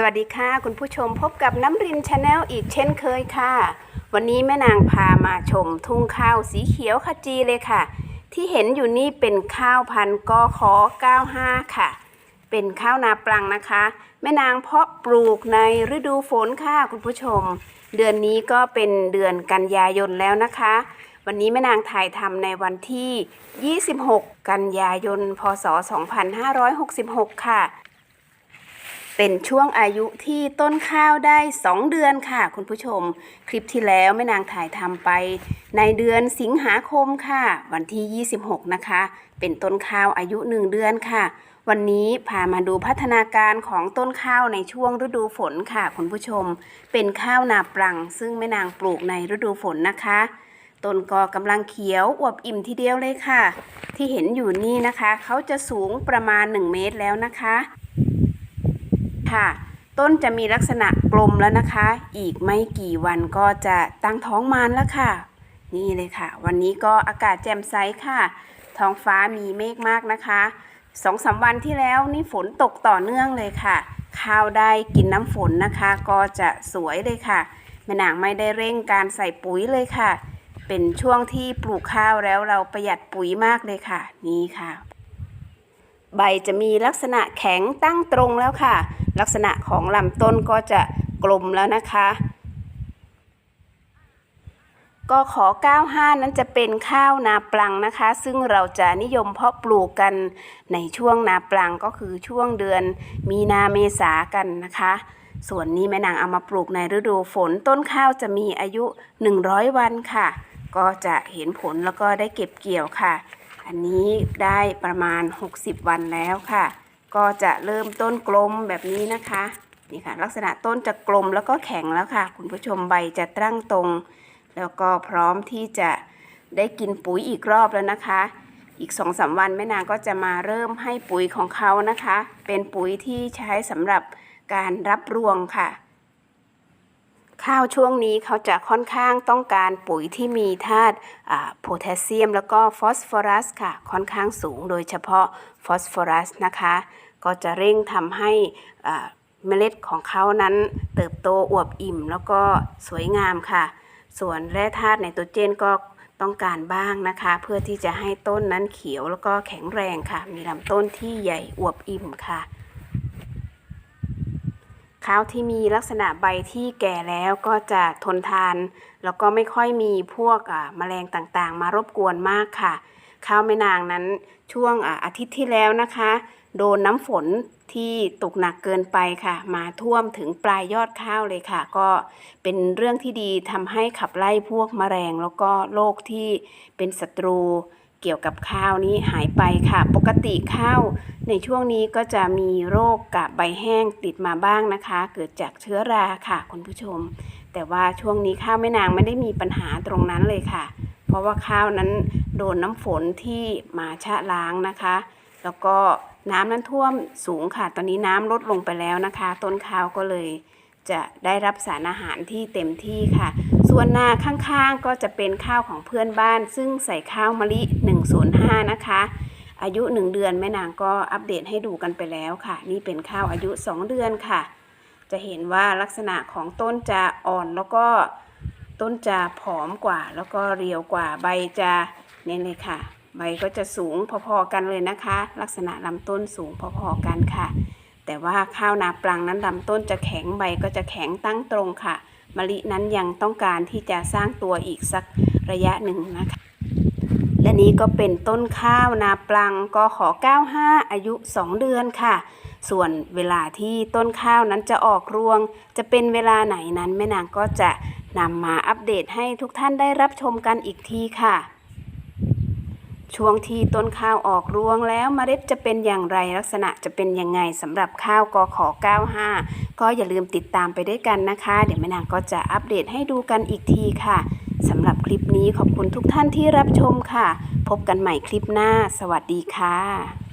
สวัสดีค่ะคุณผู้ชมพบกับน้ำรินชาแนลอีกเช่นเคยค่ะ วันนี้แม่นางพามาชมทุ่งข้าวสีเขียวขจีเลยค่ะ ที่เห็นอยู่นี่เป็นข้าวพันธุ์กขอ95 ค่ะ เป็นข้าวนาปลังนะคะ แม่นางเพาะปลูกในฤดูฝนค่ะคุณผู้ชม เดือนนี้ก็เป็นเดือนกันยายนแล้วนะคะ วันนี้แม่นางถ่ายทำในวันที่ 26 กันยายน พศ 2566 ค่ะ เป็นช่วงอายุที่ต้นข้าวได้ 2 เดือนค่ะ คุณผู้ชม คลิปที่แล้วแม่นางถ่ายทำไป ในเดือนสิงหาคมค่ะ วันที่ 26 นะคะ เป็นต้นข้าวอายุ 1 เดือนค่ะ วันนี้พามาดูพัฒนาการของต้นข้าวในช่วงฤดูฝนค่ะ คุณผู้ชม เป็นข้าวนาปลัง ซึ่งแม่นางปลูกในฤดูฝนนะคะต้นก็กำลังเขียวอวบอิ่มทีเดียวเลยค่ะ ที่เห็นอยู่นี่นะคะ เขาจะสูงประมาณ 1 เมตรแล้วนะคะ ค่ะ ต้นจะมีลักษณะกลมแล้วนะคะ อีกไม่กี่วันก็จะตั้งท้องมานแล้วค่ะ นี่เลยค่ะ วันนี้ก็อากาศแจ่มใสค่ะ ท้องฟ้ามีเมฆมากนะคะสองสามวันที่แล้วนี่ฝนตกต่อเนื่องเลยค่ะ ข้าวได้กินน้ำฝนนะคะ ก็จะสวยเลยค่ะแม่นางไม่ได้เร่งการใส่ปุ๋ยเลยค่ะ เป็นช่วงที่ปลูกข้าวแล้วเราประหยัดปุ๋ยมากเลยค่ะ นี่ค่ะ ใบจะมีลักษณะแข็งตั้งตรงแล้วค่ะ ลักษณะของลำต้นก็จะกลมแล้วนะคะก็ขอ95 นั้นจะเป็นข้าวนาปลังนะคะ ซึ่งเราจะนิยมเพาะปลูกกันในช่วงนาปลังก็คือช่วงเดือนมีนาเมษากันนะคะ ส่วนนี้แม่นางเอามาปลูกในฤดูฝนต้นข้าวจะมีอายุ 100 วันค่ะ ก็จะเห็นผลแล้วก็ได้เก็บเกี่ยวค่ะ อันนี้ได้ประมาณ 60 วันแล้วค่ะ ก็จะเริ่มต้นกลมแบบนี้นะคะนี่ค่ะ ลักษณะต้นจะกลมแล้วก็แข็งแล้วค่ะ คุณผู้ชมใบจะตั้งตรง แล้วก็พร้อมที่จะได้กินปุ๋ยอีกรอบแล้วนะคะ อีกสองสามวันแม่นางก็จะมาเริ่มให้ปุ๋ยของเขานะคะ เป็นปุ๋ยที่ใช้สำหรับการรับรวงค่ะ ข้าวช่วงนี้เขาจะค่อนข้างต้องการปุ๋ยที่มีธาตุโพแทสเซียม แล้วก็ฟอสฟอรัสค่ะ ค่อนข้างสูงโดยเฉพาะฟอสฟอรัสนะคะ ก็จะเร่งทำให้เมล็ดของเขานั้นเติบโตอวบอิ่ม แล้วก็สวยงามค่ะ ส่วนแร่ธาตุไนโตรเจนก็ต้องการบ้างนะคะ เพื่อที่จะให้ต้นนั้นเขียวแล้วก็แข็งแรงค่ะ มีลำต้นที่ใหญ่อวบอิ่มค่ะ ข้าวที่มีลักษณะใบที่แก่แล้วก็จะทนทาน แล้วก็ไม่ค่อยมีพวกอ่าแมลงต่างๆ มารบกวนมากค่ะ ข้าวแม่นางนั้นช่วงอ่าอาทิตย์ที่แล้วนะคะ โดนน้ำฝนที่ตกหนักเกินไปค่ะ มาท่วมถึงปลายยอดข้าวเลยค่ะ ก็เป็นเรื่องที่ดีทำให้ขับไล่พวกแมลงแล้วก็โรคที่เป็นศัตรู เกี่ยวกับข้าวนี้หายไปค่ะ ปกติข้าวในช่วงนี้ก็จะมีโรคกับใบแห้งติดมาบ้างนะคะ เกิดจากเชื้อราค่ะคุณผู้ชม แต่ว่าช่วงนี้ข้าวแม่นางไม่ได้มีปัญหาตรงนั้นเลยค่ะ เพราะว่าข้าวนั้นโดนน้ำฝนที่มาชะล้างนะคะ แล้วก็น้ำนั้นท่วมสูงค่ะ ตอนนี้น้ำลดลงไปแล้วนะคะ ต้นข้าวก็เลย จะได้รับสารอาหารที่เต็มที่ค่ะ ส่วนนาข้างๆก็จะเป็นข้าวของเพื่อนบ้าน ซึ่งใส่ข้าวมะลิ 105 นะคะ อายุ 1 เดือนแม่นางก็อัปเดตให้ดูกันไปแล้วค่ะ นี่เป็นข้าวอายุ 2 เดือนค่ะ จะเห็นว่าลักษณะของต้นจะอ่อนแล้วก็ต้นจะผอมกว่า แล้วก็เรียวกว่าใบจะเนี่ยเลยค่ะ ใบก็จะสูงพอๆกันเลยนะคะ ลักษณะลำต้นสูงพอๆกันค่ะ แต่ว่าข้าวนาปลังนั้นลำต้นจะแข็งใบก็จะแข็งตั้งตรงค่ะ มะลินั้นยังต้องการที่จะสร้างตัวอีกสักระยะหนึ่งนะคะ และนี้ก็เป็นต้นข้าวนาปลังก็ขอ 95 อายุ 2 เดือนค่ะ ส่วนเวลาที่ต้นข้าวนั้นจะออกรวง จะเป็นเวลาไหนนั้นแม่นางก็จะนำมาอัปเดตให้ทุกท่านได้รับชมกันอีกทีค่ะ ช่วงที่ต้นข้าวออกรวงแล้วมเมล็ดจะเป็นอย่างไรลักษณะจะเป็นยังไงสำหรับข้าวกอขอ95 ก็อย่าลืมติดตามไปด้วยกันนะคะ เดี๋ยวแม่นางก็จะอัปเดตให้ดูกันอีกทีค่ะสำหรับคลิปนี้ขอบคุณทุกท่านที่รับชมค่ะ พบกันใหม่คลิปหน้า สวัสดีค่ะ